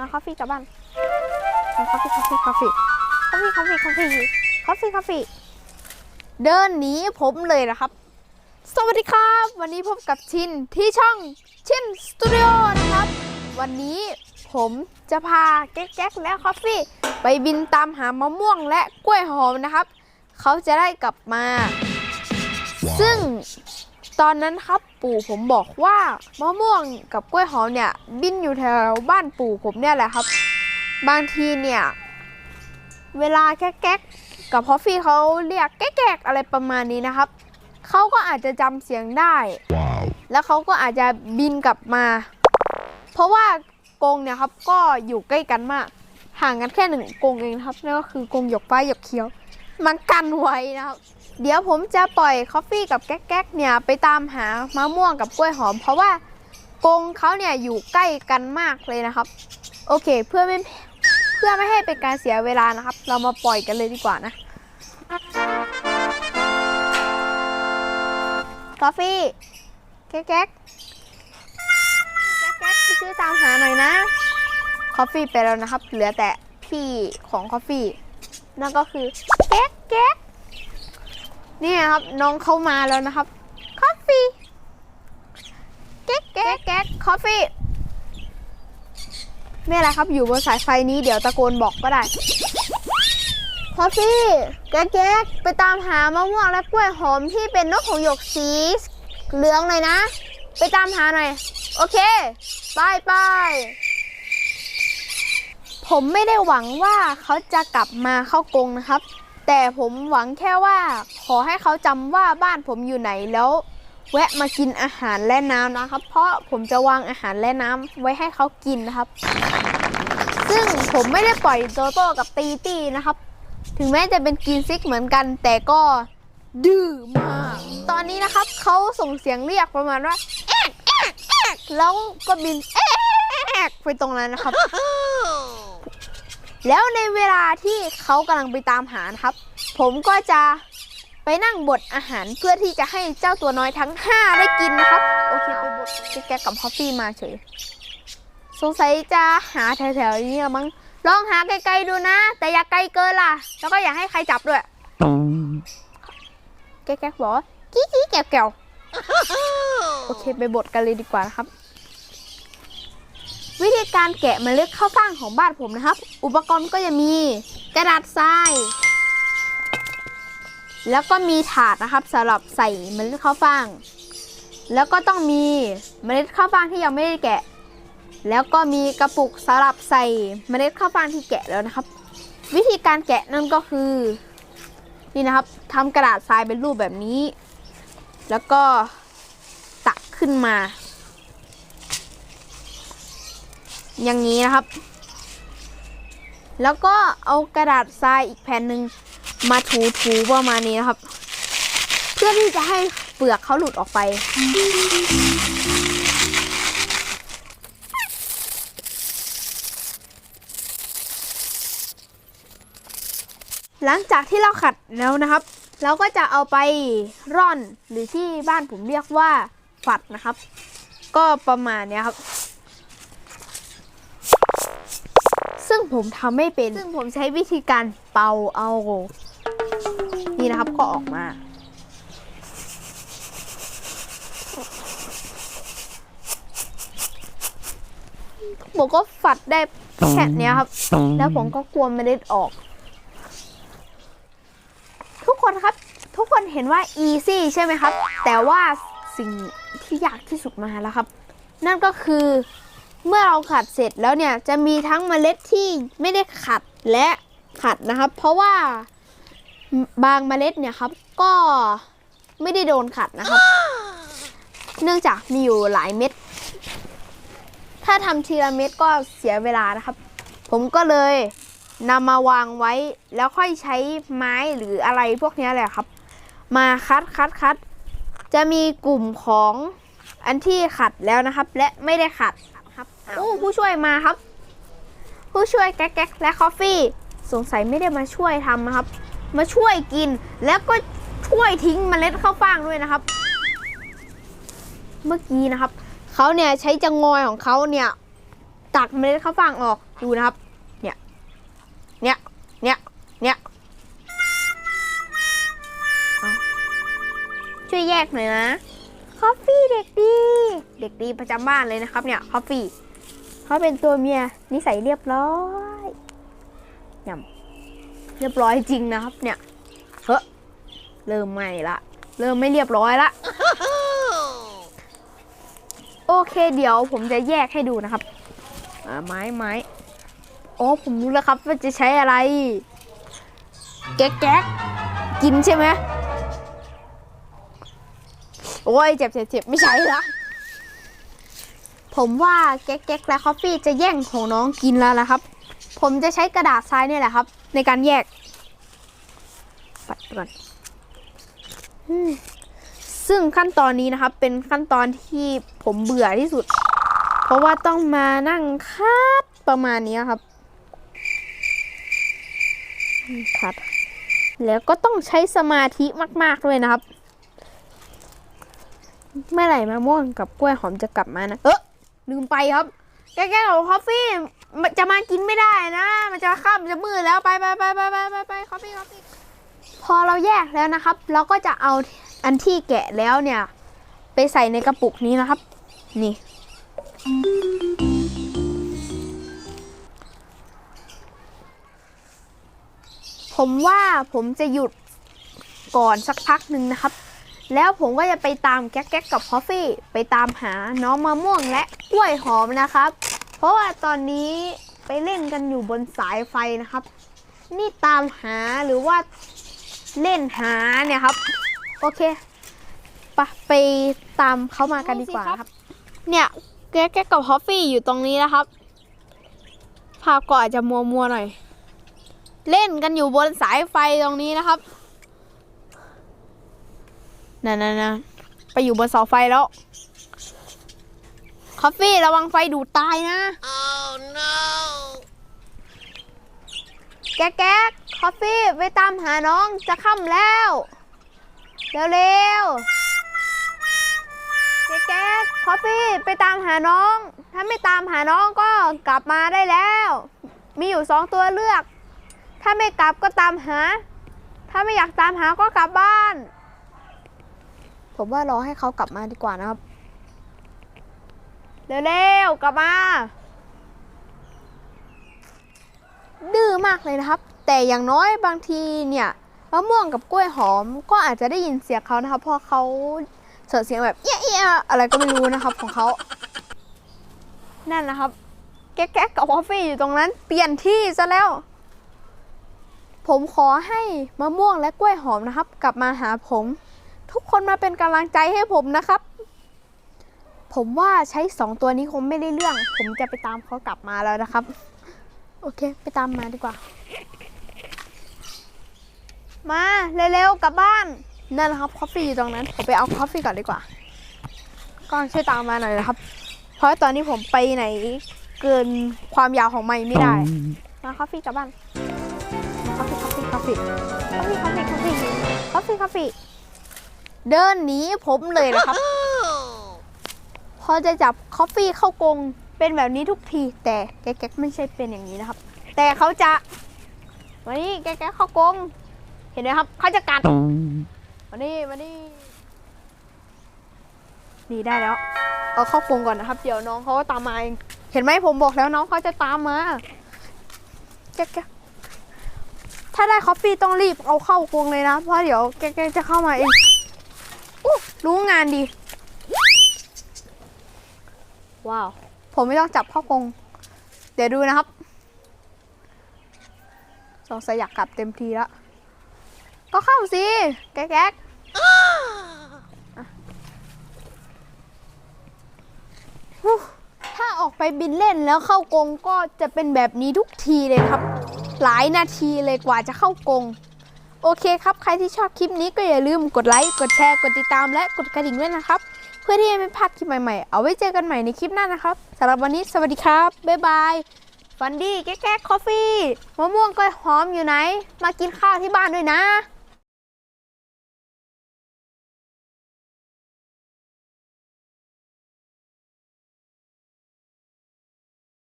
มาคอฟฟี่กลับบ้านมาคอฟฟี่คอฟฟี่คอฟฟี่คอฟฟี่คอฟฟี่คอฟฟี่คอฟฟี่คอฟฟี่เดินหนีผมเลยนะครับ สวัสดีครับ วันนี้พบกับชินที่ช่องชินสตูดิโอนะครับ วันนี้ผมจะพาแก๊กๆและคอฟฟี่ไปบินตามหามะม่วงและกล้วยหอมนะครับ เขาจะได้กลับมา ซึ่ง ตอนนั้นครับปู่ผมบอกว่ามะม่วงกับกล้วยหอมเนี่ยบินอยู่แถวบ้านปู่ผมเนี่ยแหละครับ บางทีเนี่ยเวลาแก๊กๆกับพอฟฟี่เขาเรียกแก๊กๆอะไรประมาณนี้นะครับเขาก็อาจจะจำเสียงได้ Wow. แล้วเขาก็อาจจะบินกลับมา เพราะว่ากรงเนี่ยครับก็อยู่ใกล้กันมาก ห่างกันแค่หนึ่งกรงเองนะครับนั่นก็คือกรงหยกฟ้าหยกเขียว มันกันไว้นะครับ เดี๋ยวผมจะปล่อยคอฟฟี่กับแก๊กๆเนี่ยไปตามหามะม่วงกับกล้วยหอม เพราะว่ากรงเขาเนี่ยอยู่ใกล้กันมากเลยนะครับ โอเคเพื่อไม่เพื่อไม่ให้เป็นการเสียเวลานะครับ เรามาปล่อยกันเลยดีกว่านะคอฟฟี่แก๊กแก๊กแก๊กช่วยตามหาหน่อยนะคอฟฟี่ไปแล้วนะครับ เหลือแต่พี่ของคอฟฟี่นั่นก็คือแก๊กแก๊ก นี่ครับน้องเขามาแล้วนะครับคอฟฟี่แก๊กแก๊กแก๊กคอฟฟี่ไม่อะไรครับอยู่บนสายไฟนี้เดี๋ยวตะโกนบอกก็ได้คอฟฟี่แก๊กแก๊กไปตามหามะม่วงและกล้วยหอมที่เป็นนกหงหยกสีเหลืองหน่อยนะ ไปตามหาหน่อย โอเคไปไปผมไม่ได้หวังว่าเขาจะกลับมาเข้ากรงนะครับ แต่ผมหวังแค่ว่าขอให้เขาจำว่าบ้านผมอยู่ไหนแล้ว แวะมากินอาหารและน้ำนะครับ เพราะผมจะวางอาหารและน้ำไว้ให้เขากินนะครับ ซึ่งผมไม่ได้ปล่อยโตโต้กับตีตี้นะครับ ถึงแม้จะเป็นกินซิกเหมือนกัน แต่ก็ดื้อมาก ตอนนี้นะครับเขาส่งเสียงเรียกประมาณว่าแอกแอกแอกแล้วก็บินแอกไปตรงนั้นนะครับ แล้วในเวลาที่เขากำลังไปตามหานะครับ ผมก็จะไปนั่งบดอาหารเพื่อที่จะให้เจ้าตัวน้อยทั้ง 5 ได้กินนะครับ โอเคไปบดแกกับพอฟฟี่มาเฉยสงสัยจะหาแถวๆนี้ละมั้งลองหาไกลๆดูนะ แต่อย่าไกลเกินล่ะ แล้วก็อย่าให้ใครจับด้วย แก๊กบอกกี้กี้แกวแกวโอเคไปบดกันเลยดีกว่านะครับ วิธีการแกะเมล็ดข้าวฟ่างของบ้านผมนะครับ อุปกรณ์ก็จะมีกระดาษทราย แล้วก็มีถาดนะครับสำหรับใส่เมล็ดข้าวฟ่าง แล้วก็ต้องมีเมล็ดข้าวฟ่างที่ยังไม่ได้แกะ แล้วก็มีกระปุกสำหรับใส่เมล็ดข้าวฟ่างที่แกะแล้วนะครับ วิธีการแกะนั่นก็คือนี่นะครับทำกระดาษทรายเป็นรูปแบบนี้ แล้วก็ตักขึ้นมา อย่างนี้นะครับ แล้วก็เอากระดาษทรายอีกแผ่นหนึ่งมาถูๆประมาณนี้นะครับ เพื่อที่จะให้เปลือกเขาหลุดออกไป หลังจากที่เราขัดแล้วนะครับ เราก็จะเอาไปร่อนหรือที่บ้านผมเรียกว่าฝัดนะครับ ก็ประมาณนี้ครับ ซึ่ งผมทำไม่เป็น ซึ่งผมใช้วิธีการเป่าเอา นี่นะครับก็ออกมา ผมก็ฝัดได้แค่เนี้ยครับ แล้วผมก็กลัวเมล็ดออก ทุกคนครับ ทุกคนเห็นว่า easy ใช่ไหมครับ แต่ว่าสิ่งที่ยากที่สุดมาแล้วครับ นั่นก็คือ เมื่อเราขัดเสร็จแล้วเนี่ยจะมีทั้งเมล็ดที่ไม่ได้ขัดและขัดนะครับ เพราะว่าบางเมล็ดเนี่ยครับก็ไม่ได้โดนขัดนะครับ เนื่องจากมีอยู่หลายเม็ด ถ้าทำทีละเม็ดก็เสียเวลานะครับ ผมก็เลยนำมาวางไว้แล้วค่อยใช้ไม้หรืออะไรพวกนี้แหละครับ มาคัดคัดคัดจะมีกลุ่มของอันที่ขัดแล้วนะครับ และไม่ได้ขัด โอ้ผู้ช่วยมาครับ ผู้ช่วยแก๊กแก๊กและคอฟฟี่ สงสัยไม่ได้มาช่วยทำนะครับ มาช่วยกินแล้วก็ช่วยทิ้งเมล็ดข้าวฟ่างด้วยนะครับ เมื่อกี้นะครับเขาเนี่ยใช้จังงอยของเขาเนี่ยตักเมล็ดข้าวฟ่างออกดูนะครับ เนี่ย เนี่ย เนี่ย เนี่ยช่วยแยกหน่อยนะ คอฟฟี่เด็กดี เด็กดีประจำบ้านเลยนะครับเนี่ย คอฟฟี่ เขาเป็นตัวเมียนิสัยเรียบร้อยย่ำเรียบร้อยจริงนะครับ เนี่ยเฮ้อเริ่มไม่ละ เริ่มไม่เรียบร้อยละ โอเคเดี๋ยวผมจะแยกให้ดูนะครับอ่าไม้ไม้โอ้ผมรู้แล้วครับว่าจะใช้อะไร แก๊กแก๊กกินใช่ไหมโอ้ยเจ็บเจ็บเจ็บไม่ใช่ละ ผมว่าแก๊กแก๊กและคอฟฟี่จะแย่งของน้องกินแล้วละครับ ผมจะใช้กระดาษทรายเนี่ยแหละครับ ในการแยก ปัดก่อนซึ่งขั้นตอนนี้นะครับ เป็นขั้นตอนที่ผมเบื่อที่สุด เพราะว่าต้องมานั่งคัดประมาณนี้ครับคัดแล้วก็ต้องใช้สมาธิมาก ๆ ด้วยนะครับ เมื่อไหร่มะม่วงกับกล้วยหอมจะกลับมานะ เออ ลืมไปครับ แก้ๆของคอฟฟี่จะมากินไม่ได้นะ มันจะค่ำจะมืดแล้วไปไปไปไปไปไปไปคอฟฟี่คอฟฟี่พอเราแยกแล้วนะครับ เราก็จะเอาอันที่แกะแล้วเนี่ย ไปใส่ในกระปุกนี้นะครับ นี่ ผมว่าผมจะหยุดก่อนสักพักหนึ่งนะครับ แล้วผมก็จะไปตามแก๊กแก๊กกับคอฟฟี่ ไปตามหาน้องมะม่วงและกล้วยหอมนะครับ เพราะว่าตอนนี้ไปเล่นกันอยู่บนสายไฟนะครับ นี่ตามหาหรือว่าเล่นหาเนี่ยครับ โอเคไปะไปตามเขามากันดีกว่าครับ เนี่ยแก๊กแก๊กกับคอฟฟี่อยู่ตรงนี้นะครับ ภาพก็อาจจะมัวมัวหน่อย เล่นกันอยู่บนสายไฟตรงนี้นะครับ นั่นนั่นนไปอยู่บนเสาไฟแล้ว คอฟฟี่ระวังไฟดูดตายนะ Oh no! แก๊กแก๊กคอฟฟี่ไปตามหาน้องจะค่ำแล้ว เร็วๆแก๊กแก๊กคอฟฟี่ไปตามหาน้อง ถ้าไม่ตามหาน้องก็กลับมาได้แล้ว มีอยู่สองตัวเลือก ถ้าไม่กลับก็ตามหา ถ้าไม่อยากตามหาก็กลับบ้าน ผมว่ารอให้เขากลับมาดีกว่านะครับ เร็วๆ กลับมา ดื้อมากเลยนะครับ แต่อย่างน้อยบางทีเนี่ยมะม่วงกับกล้วยหอม ก็อาจจะได้ยินเสียงเขานะครับเพราะเขาเสิร์ฟเสียงแบบเอี้ยเอี้ยอะไรก็ไม่รู้นะครับของเขา นั่นนะครับ แก๊กแก๊กกับคอฟฟี่อยู่ตรงนั้น เปลี่ยนที่ซะแล้ว ผมขอให้มะม่วงและกล้วยหอมนะครับ กลับมาหาผม ทุกคนมาเป็นกำลังใจให้ผมนะครับ ผมว่าใช้สองตัวนี้คงไม่ได้เรื่อง ผมจะไปตามเขากลับมาแล้วนะครับ โอเค ไปตามมาดีกว่า มาเร็วๆกลับบ้านนั่นแหละครับคอฟฟี่อยู่ตรงนั้น ผมไปเอาคอฟฟี่ก่อนดีกว่าก็ช่วยตามมาหน่อยนะครับ เพราะตอนนี้ผมไปไหนเกินความยาวของไม้ไม่ได้ มาคอฟฟี่กลับบ้านคอฟฟี่คอฟฟี่คอฟฟี่คอฟฟี่คอฟฟี่คอฟฟี่คอฟฟี่คอฟฟี่ เดินหนีผมเลยนะครับ Oh! พอจะจับคอฟฟี่เข้ากรงเป็นแบบนี้ทุกที แต่แก๊กๆไม่ใช่เป็นอย่างนี้นะครับ แต่เขาจะมานี่แก๊กๆเข้ากรงเห็นไหมครับเขาจะกัดมานี่มานี่นี่ได้แล้ว เอาเข้ากรงก่อนนะครับ เดี๋ยวน้องเขาก็ตามมาเองเห็นไหมผมบอกแล้วน้องเขาจะตามมาแก๊กๆถ้าได้คอฟฟี่ต้องรีบเอาเข้ากรงเลยนะเพราะเดี๋ยวแก๊กๆจะเข้ามาเองอู้ รู้งานดี ว้าว ผมไม่ต้องจับเข้ากรงเดี๋ยวดูนะครับสงสัยอยากกลับเต็มทีแล้ว ก็เข้าสิ แก๊กแก๊กอะฮู้ถ้าออกไปบินเล่นแล้วเข้ากรงก็จะเป็นแบบนี้ทุกทีเลยครับ หลายนาทีเลยกว่าจะเข้ากรง โอเคครับ ใครที่ชอบคลิปนี้ก็อย่าลืมกดไลค์ กดแชร์ กดติดตาม และกดกระดิ่งด้วยนะครับ เพื่อที่จะไม่พลาดคลิปใหม่ๆ เอาไว้เจอกันใหม่ในคลิปหน้านะครับสำหรับวันนี้สวัสดีครับ บ๊ายบาย ฟันดี้แก๊กแก๊กคอฟฟี่ มะม่วงก้อยหอมอยู่ไหน มากินข้าวที่บ้านด้วยนะ